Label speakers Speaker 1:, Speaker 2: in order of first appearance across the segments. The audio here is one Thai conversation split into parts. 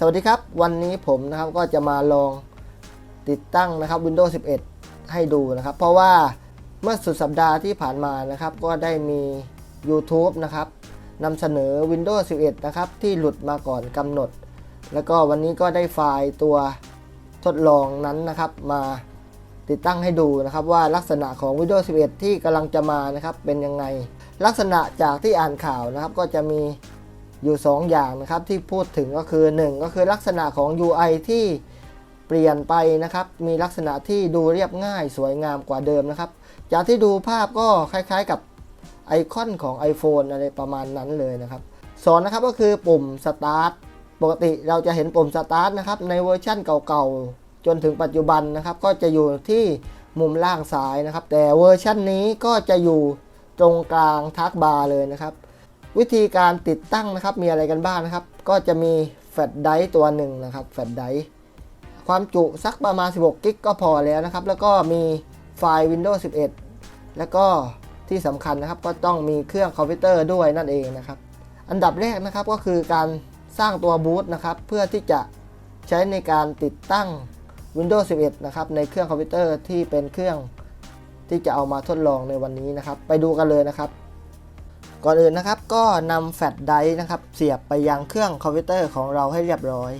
Speaker 1: สวัสดีครับ วันนี้ผมนะครับก็จะมาลองติดตั้งนะครับ Windows 11 ให้ดูนะครับ เพราะว่าเมื่อสุดสัปดาห์ที่ผ่านมานะครับ ก็ได้มี YouTube นะครับนำเสนอ Windows 11 นะครับ ที่หลุดมาก่อนกำหนด แล้วก็วันนี้ก็ได้ไฟล์ตัวทดลองนั้นนะครับ มาติดตั้งให้ดูนะครับ ว่าลักษณะของ Windows 11 ที่กำลังจะมานะครับเป็นยังไง ลักษณะจากที่อ่านข่าวนะครับ ก็จะมี อยู่ 2 อย่างนะครับที่พูดถึงก็คือ 1 ก็คือลักษณะของ UI ที่เปลี่ยนไปนะครับ มีลักษณะที่ดูเรียบง่ายสวยงามกว่าเดิมนะครับ จากที่ดูภาพก็คล้ายๆกับไอคอนของ iPhone อะไรประมาณนั้นเลยนะครับสอนนะครับก็คือปุ่ม Start ปกติเราจะเห็นปุ่ม Start นะครับในเวอร์ชั่นเก่าๆ จนถึงปัจจุบันนะครับ ก็จะอยู่ที่มุมล่างซ้ายนะครับ แต่เวอร์ชันนี้ก็จะอยู่ตรงกลางทักบาร์เลยนะครับ วิธีการติดตั้งนะครับมีอะไรกันบ้างนะครับ ก็จะมีแฟลชไดร์ตัวหนึ่งนะครับแฟลชไดร์ความจุสักประมาณ 16 กิกก็พอแล้วนะครับ แล้วก็มีไฟล์ Windows 11 แล้วก็ที่สำคัญนะครับก็ต้องมีเครื่องคอมพิวเตอร์ด้วยนั่นเองนะครับ อันดับแรกนะครับก็คือการสร้างตัวบูตนะครับเพื่อที่จะใช้ในการติดตั้ง Windows 11 นะครับในเครื่องคอมพิวเตอร์ที่เป็นเครื่องที่จะเอามาทดลองในวันนี้นะครับ ไปดูกันเลยนะครับ ก่อนอื่นนะครับก็นำแฟลชไดร์นะครับเสียบไปยังเครื่องคอมพิวเตอร์ของเราให้เรียบร้อย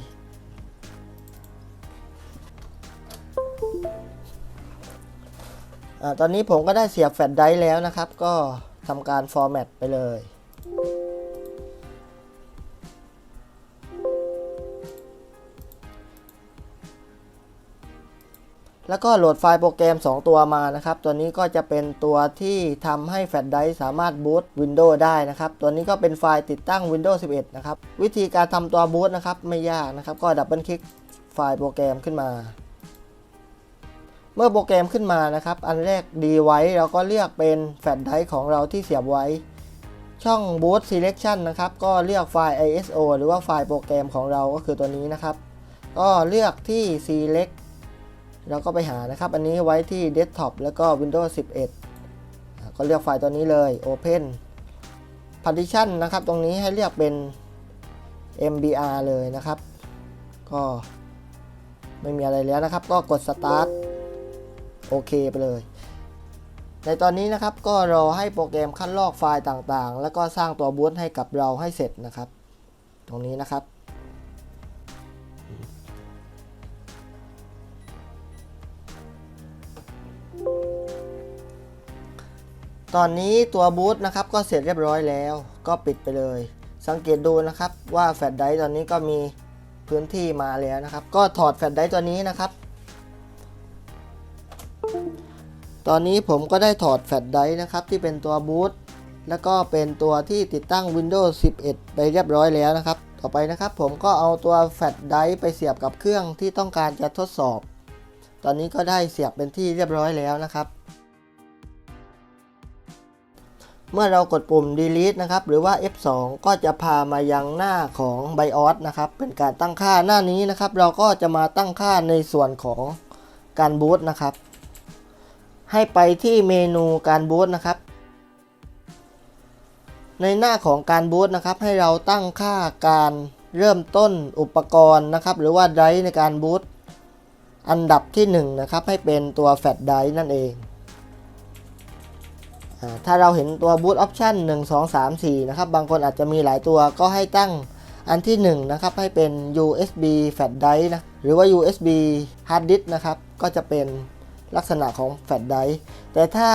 Speaker 1: อตอนนี้ผมก็ได้เสียบแฟลชไดร์แล้วนะครับ ก็ทำการฟอร์แมตไปเลย แล้วก็โหลดไฟล์โปรแกรม 2 ตัวมานะครับ ตัวนี้ก็จะเป็นตัวที่ทำให้แฟลชไดร์สามารถบูต Windows ได้นะครับ ตัวนี้ก็เป็นไฟล์ติดตั้ง Windows 11 นะครับ วิธีการทำตัวบูตนะครับไม่ยากนะครับ ก็ดับเบิลคลิกไฟล์โปรแกรมขึ้นมา เมื่อโปรแกรมขึ้นมานะครับ อันแรกดีไว้เราก็เลือกเป็นแฟลชไดร์ของเราที่เสียบไว้ ช่อง Boot Selection นะครับ ก็เลือกไฟล์ ISO หรือว่าไฟล์โปรแกรมของเราก็คือตัวนี้นะครับ ก็เลือกที่ Select เราก็ไปหานะครับ อันนี้ไว้ที่ Desktop แล้วก็ Windows 11 ก็เลือกไฟล์ตัวนี้เลย Open Partition นะครับ ตรงนี้ให้เลือกเป็น MBR เลยนะครับ ก็ไม่มีอะไรแล้วนะครับ ก็กด Start โอเคไปเลย ในตอนนี้นะครับก็รอให้โปรแกรมคัดลอกไฟล์ต่างๆ แล้วก็สร้างตัวบูตให้กับเราให้เสร็จนะครับ ตรงนี้นะครับ ตอนนี้ตัวบูตนะครับก็เสร็จเรียบร้อยแล้ว ก็ปิดไปเลย สังเกตดูนะครับว่าแฟลชไดรฟ์ตอนนี้ก็มีพื้นที่มาแล้วนะครับ ก็ถอดแฟลชไดรฟ์ตัวนี้นะครับ ตอนนี้ผมก็ได้ถอดแฟลชไดรฟ์นะครับที่เป็นตัวบูตแล้วก็เป็นตัวที่ติดตั้ง Windows 11 ไปเรียบร้อยแล้วนะครับ ต่อไปนะครับ ผมก็เอาตัวแฟลชไดรฟ์ไปเสียบกับเครื่องที่ต้องการจะทดสอบ ตอนนี้ก็ได้เสียบเป็นที่เรียบร้อยแล้วนะครับ เมื่อเรากดปุ่ม delete นะครับ หรือว่า F2 ก็จะพามายังหน้าของ BIOS นะครับ เป็นการตั้งค่าหน้านี้นะครับ เราก็จะมาตั้งค่าในส่วนของการบูตนะครับ ให้ไปที่เมนูการบูตนะครับ ในหน้าของการบูตนะครับ ให้เราตั้งค่าการเริ่มต้นอุปกรณ์นะครับ หรือว่าไดร์ในการบูตอันดับที่1นะครับ ให้เป็นตัวแฟลชไดร์นั่นเอง ถ้าเราเห็นตัว boot option 1 2 3 4 นะครับ บางคนอาจจะมีหลายตัวก็ให้ตั้งอันที่ 1 นะครับ ให้เป็น USB flash drive นะ หรือว่า USB hard disk นะครับ ก็จะเป็นลักษณะของ flash drive แต่ถ้า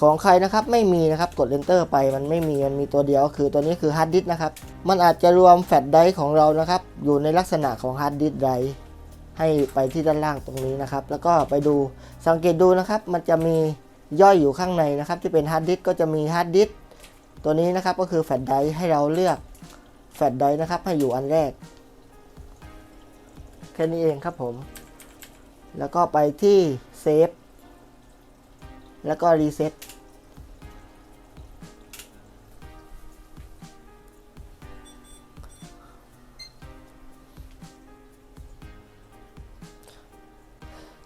Speaker 1: ของใครนะครับไม่มีนะครับกด enter ไปมันไม่มีมันมีตัวเดียวคือตัวนี้คือ hard disk นะครับ มันอาจจะรวม flash drive ของเรานะครับ อยู่ในลักษณะของ hard disk drive ให้ไปที่ด้านล่างตรงนี้นะครับ แล้วก็ไปดูสังเกตดูนะครับ มันจะมี ย่อยอยู่ข้างในนะครับ ที่เป็นฮาร์ดดิสก์ก็จะมีฮาร์ดดิสก์ตัวนี้นะครับก็คือแฟลชไดรฟ์ให้เราเลือกแฟลชไดรฟ์นะครับให้อยู่อันแรก แค่นี้เองครับผม แล้วก็ไปที่เซฟแล้วก็รีเซ็ต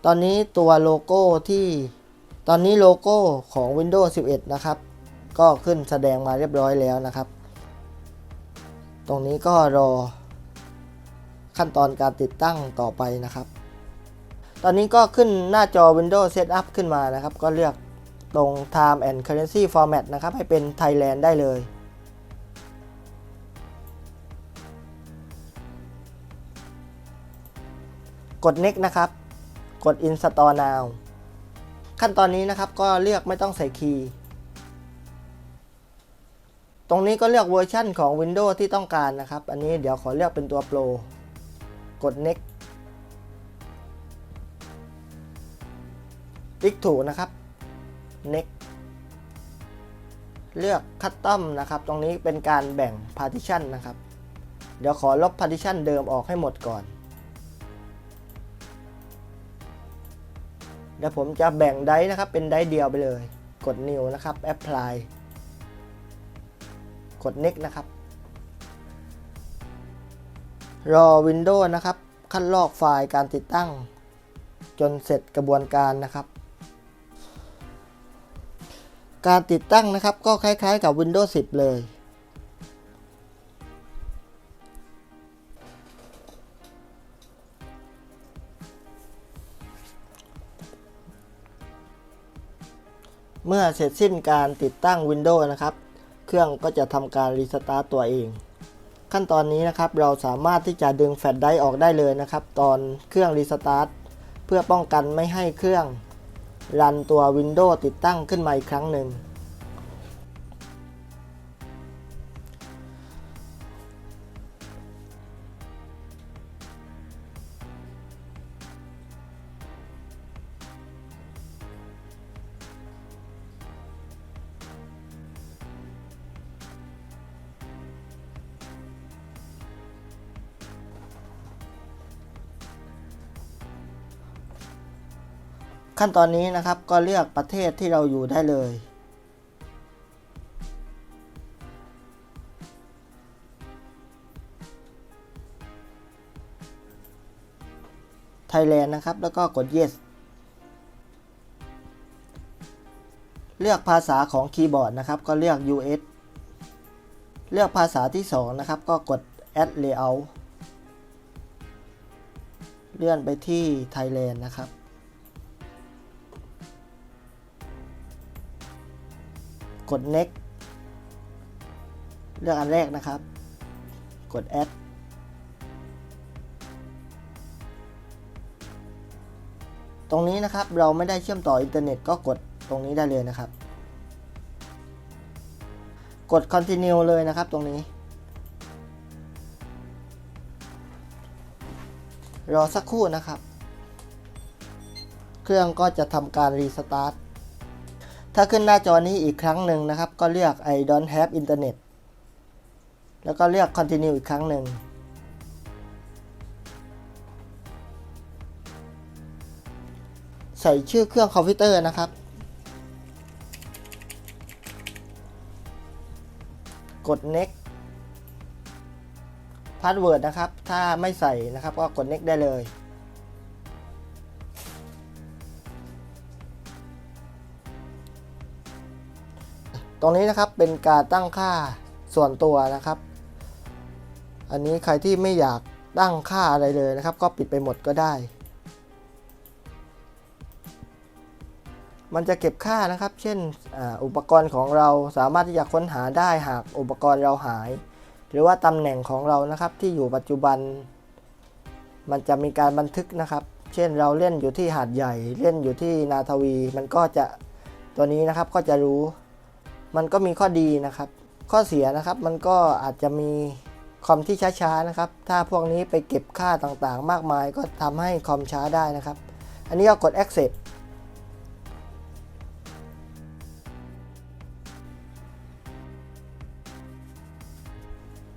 Speaker 1: ตอนนี้ตัวโลโก้ที่ ตอนนี้โลโก้ของ Windows 11 นะครับ ก็ขึ้นแสดงมาเรียบร้อยแล้วนะครับ ตรงนี้ก็รอขั้นตอนการติดตั้งต่อไปนะครับ ตอนนี้ก็ขึ้นหน้าจอ Windows Setup ขึ้นมานะครับ ก็เลือกตรง Time and Currency Format นะครับ ให้เป็น Thailand ได้เลย กด next นะครับ กด install now ขั้นตอนนี้นะครับก็เลือกไม่ต้องใส่คีย์ ตรงนี้ก็เลือกเวอร์ชั่นของ Windows ที่ต้องการนะครับ อันนี้เดี๋ยวขอเลือกเป็นตัว Pro กด next ติ๊กถูกนะครับ next เลือก custom นะครับ ตรงนี้เป็นการแบ่ง partition นะครับ เดี๋ยวขอลบ partition เดิมออกให้หมดก่อน เดี๋ยวผมจะแบ่งไดนะครับ เป็นไดเดียวไปเลย กด new นะครับ apply กด next นะครับ รอ Windows นะครับ คัดลอกไฟล์การติดตั้ง จนเสร็จกระบวนการนะครับ การติดตั้งนะครับก็คล้ายๆกับ Windows 10 เลย เมื่อเสร็จสิ้นการติดตั้ง Windows นะครับ เครื่องก็จะทำการรีสตาร์ตตัวเอง ขั้นตอนนี้นะครับเราสามารถที่จะดึงแฟลชไดรฟ์ออกได้เลยนะครับ ตอนเครื่องรีสตาร์ทเพื่อป้องกันไม่ให้เครื่อง รันตัว Windows ติดตั้งขึ้นมาอีกครั้งหนึ่ง ขั้นตอนนี้นะครับก็เลือกประเทศที่เราอยู่ได้เลย ไทยแลนด์นะครับ แล้วก็กด yes เลือกภาษาของคีย์บอร์ดนะครับ ก็เลือก US เลือกภาษาที่ 2 นะครับ ก็กด add layout เลื่อนไปที่ Thailand นะครับ กด next เลือกอันแรกนะครับ กด add ตรงนี้นะครับเราไม่ได้เชื่อมต่ออินเทอร์เน็ตก็กดตรงนี้ได้เลยนะครับ กด continue เลยนะครับตรงนี้ รอสักครู่นะครับ เครื่องก็จะทำการรีสตาร์ท ถ้าขึ้นหน้าจอนี้อีกครั้งหนึ่งนะครับ ก็เลือก I don't have internet แล้วก็เลือก continue อีกครั้งหนึ่ง ใส่ชื่อเครื่องคอมพิวเตอร์นะครับ กด next password นะครับ ถ้าไม่ใส่นะครับก็กด next ได้เลย รงนี้นะครับเป็นการตั้งค่าส่วนตัวนะครับ อันนี้ใครที่ไม่อยากตั้งค่าอะไรเลยนะครับ ก็ปิดไปหมดก็ได้ มันจะเก็บค่านะครับ เช่นออุปกรณ์ของเราสามารถที่จะค้นหาได้หากอุปกรณ์เราหาย หรือว่าตำแหน่งของเรานะครับที่อยู่ปัจจุบัน มันจะมีการบันทึกนะครับ เช่นเราเล่นอยู่ที่หาดใหญ่ เล่นอยู่ที่นาทวี มันก็จะตัวนี้นะครับก็จะรู้ มันก็มีข้อดีนะครับ ข้อเสียนะครับมันก็อาจจะมีคอมที่ช้าๆนะครับ ถ้าพวกนี้ไปเก็บค่าต่างๆ มากมายก็ทำให้คอมช้าได้นะครับ อันนี้ก็กด accept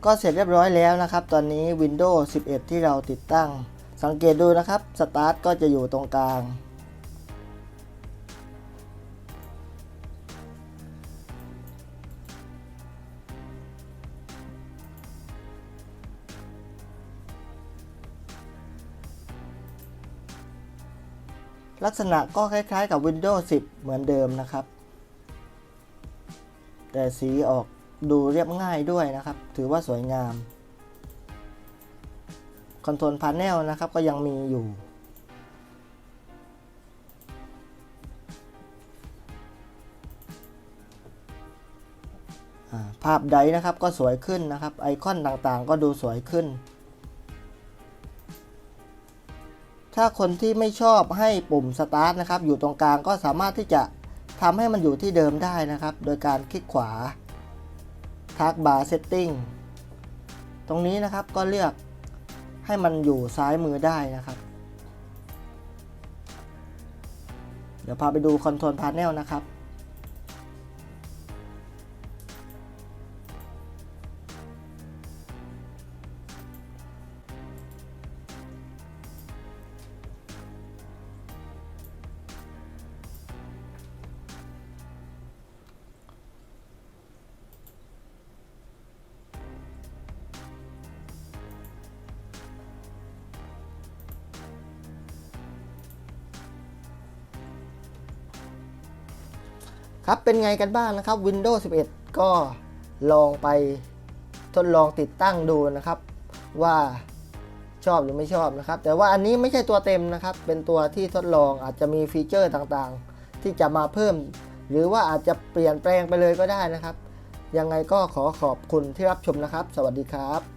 Speaker 1: ก็เสร็จเรียบร้อยแล้วนะครับ ตอนนี้ Windows 11 ที่เราติดตั้ง สังเกตดูนะครับ Start ก็จะอยู่ตรงกลาง ลักษณะก็คล้ายๆกับ Windows 10 เหมือนเดิมนะครับ แต่สีออกดูเรียบง่ายด้วยนะครับ ถือว่าสวยงามคอนโทรลพา n e l นะครับก็ยังมีอยู่ ภาพใดนะครับก็สวยขึ้นนะครับ ไอคอนต่างๆก็ดูสวยขึ้น ถ้าคนที่ไม่ชอบให้ปุ่มสตาร์ทนะครับอยู่ตรงกลางก็สามารถที่จะทำให้มันอยู่ที่เดิมได้นะครับ โดยการคลิกขวาทักบาร์เซตติ้งตรงนี้นะครับก็เลือกให้มันอยู่ซ้ายมือได้นะครับ เดี๋ยวพาไปดูคอนโทรลพาเนลนะครับ ครับเป็นไงกันบ้างนะครับ Windows 11 ก็ลองไปทดลองติดตั้งดูนะครับ ว่าชอบหรือไม่ชอบนะครับ แต่ว่าอันนี้ไม่ใช่ตัวเต็มนะครับ เป็นตัวที่ทดลองอาจจะมีฟีเจอร์ต่างๆ ที่จะมาเพิ่ม หรือว่าอาจจะเปลี่ยนแปลงไปเลยก็ได้นะครับ ยังไงก็ขอขอบคุณที่รับชมนะครับ สวัสดีครับ